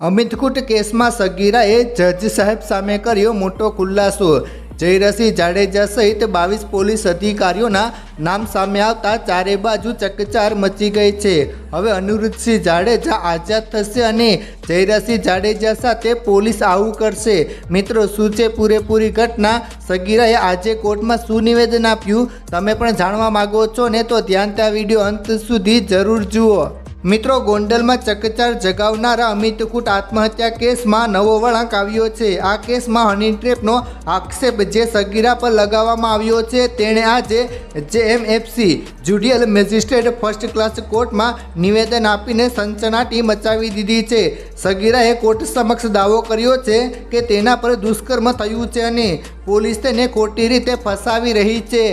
અમિતકૂટ કેસમાં સગીરાએ જજ સાહેબ સામે કર્યો મોટો ખુલાસો. જયરસિંહ જાડેજા સહિત બાવીસ પોલીસ અધિકારીઓના નામ સામે આવતા ચારે બાજુ ચકચાર મચી ગઈ છે. હવે અનિરુદ્ધસિંહ જાડેજા આઝાદ થશે અને જયરસિંહ જાડેજા સાથે પોલીસ આવું કરશે. મિત્રો, શું છે પૂરેપૂરી ઘટના? સગીરાએ આજે કોર્ટમાં શું નિવેદન આપ્યું? તમે પણ જાણવા માગો છો ને તો ધ્યાનતા વીડિયો અંત સુધી જરૂર જુઓ. મિત્રો, ગોંડલમાં ચકચાર જગાવનારા અમિત કુટ આત્મહત્યા કેસમાં નવો વળાંક આવ્યો છે. આ કેસમાં હની ટ્રેપનો આક્ષેપ જે સગીરા પર લગાવવામાં આવ્યો છે, તેણે આજે JMFC judicial magistrate first class કોર્ટમાં નિવેદન આપીને સનસનાટી મચાવી દીધી છે. સગીરાએ કોર્ટ સમક્ષ દાવો કર્યો છે કે તેના પર દુષ્કર્મ થયું છે અને પોલીસ તેને ખોટી રીતે ફસાવી રહી છે.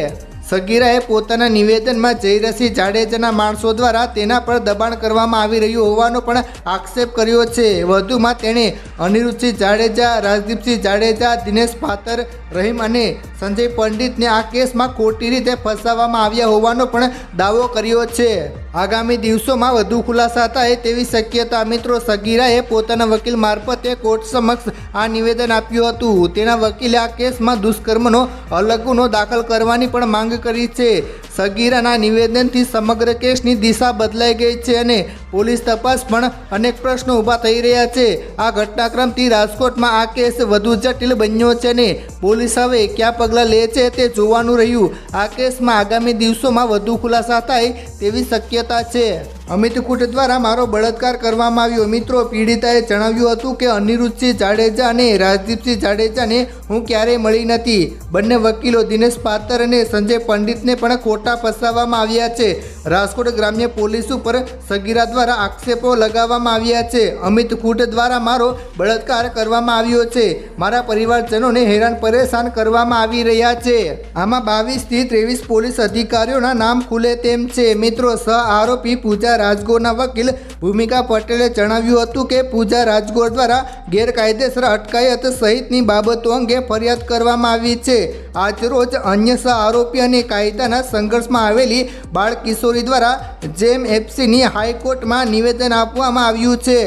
સગીરાએ પોતાના નિવેદનમાં જયરસિંહ જાડેજાના માણસો દ્વારા તેના પર દબાણ કરવામાં આવી રહ્યું હોવાનો પણ આક્ષેપ કર્યો છે. વધુમાં તેણે અનિરુદ્ધસિંહ જાડેજા, રાજદીપસિંહ જાડેજા, દિનેશ પાતર, રહીમ અને સંજય પંડિતને આ કેસમાં ખોટી રીતે ફસાવવામાં આવ્યા હોવાનો પણ દાવો કર્યો છે. આગામી દિવસોમાં વધુ ખુલાસા થાય તેવી શક્યતા મિત્રો સગીરાએ પોતાના વકીલ મારફતે કોર્ટ સમક્ષ આ નિવેદન આપ્યું હતું. તેના વકીલે આ કેસમાં દુષ્કર્મનો અલગ ગુનો દાખલ કરવાની પણ માંગ કરી છે. સગીરાના નિવેદનથી સમગ્ર કેસની દિશા બદલાઈ ગઈ છે અને પોલીસ તપાસ પણ અનેક પ્રશ્નો ઊભા થઈ રહ્યા છે. આ ઘટનાક્રમથી રાજકોટમાં આ કેસ વધુ જટિલ બન્યો છે અને પોલીસ હવે કયા પગલાં લે છે તે જોવાનું રહ્યું. આ કેસમાં આગામી દિવસોમાં વધુ ખુલાસા થાય તેવી શક્યતા છે. અમિત કુટ દ્વારા મારો બળાત્કાર કરવામાં આવ્યો. મિત્રો, પીડિતાએ જણાવ્યું હતું કે અનિરુદ્ધસિંહ જાડેજા અને રાજદીપસિંહ જાડેજાને હું ક્યારેય મળી નથી. બંને વકીલો દિનેશ પાતર અને સંજય પંડિતને પણ ખોટા ફસાવવામાં આવ્યા છે. રાજકોટ ગ્રામ્ય પોલીસ ઉપર સગીરા દ્વારા આક્ષેપો લગાવવામાં આવ્યા છે. અમિત કુટ દ્વારા મારો બળાત્કાર કરવામાં આવ્યો છે. મારા પરિવારજનોને હેરાન પરેશાન કરવામાં આવી રહ્યા છે. આમાં બાવીસથી ત્રેવીસ પોલીસ અધિકારીઓના નામ ખુલે તેમ છે. મિત્રો સહ આરોપી પૂજા રાજગોરના વકીલ ભૂમિકા પટેલે જણાવ્યું હતું કે પૂજા રાજગોર દ્વારા ગેરકાયદેસર અટકાયત સહિતની બાબતો અંગે ફરિયાદ કરવામાં આવી છે. આજરોજ અન્ય સહ આરોપી અને કાયદાના સંઘર્ષમાં આવેલી બાળ કિશોરી દ્વારા જેમ એફસીની હાઈકોર્ટમાં નિવેદન આપવામાં આવ્યું છે.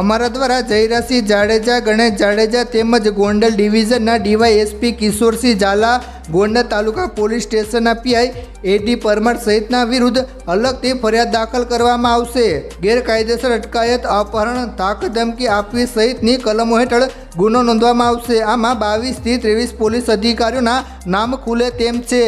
અમારા દ્વારા જયરાસિંહ જાડેજા, ગણેશ જાડેજા તેમજ ગોંડલ ડિવિઝનના ડીવાયએસપી કિશોરસિંહ ઝાલા, ગોંડલ તાલુકા પોલીસ સ્ટેશનના પીઆઈ એડી પરમાર સહિતના વિરુદ્ધ અલગથી ફરિયાદ દાખલ કરવામાં આવશે. ગેરકાયદેસર અટકાયત, અપહરણ ધાક ધમકી આપવી સહિતની કલમો હેઠળ ગુનો નોંધવામાં આવશે. આમાં બાવીસથી ત્રેવીસ પોલીસ અધિકારીઓના નામ ખુલે તેમ છે.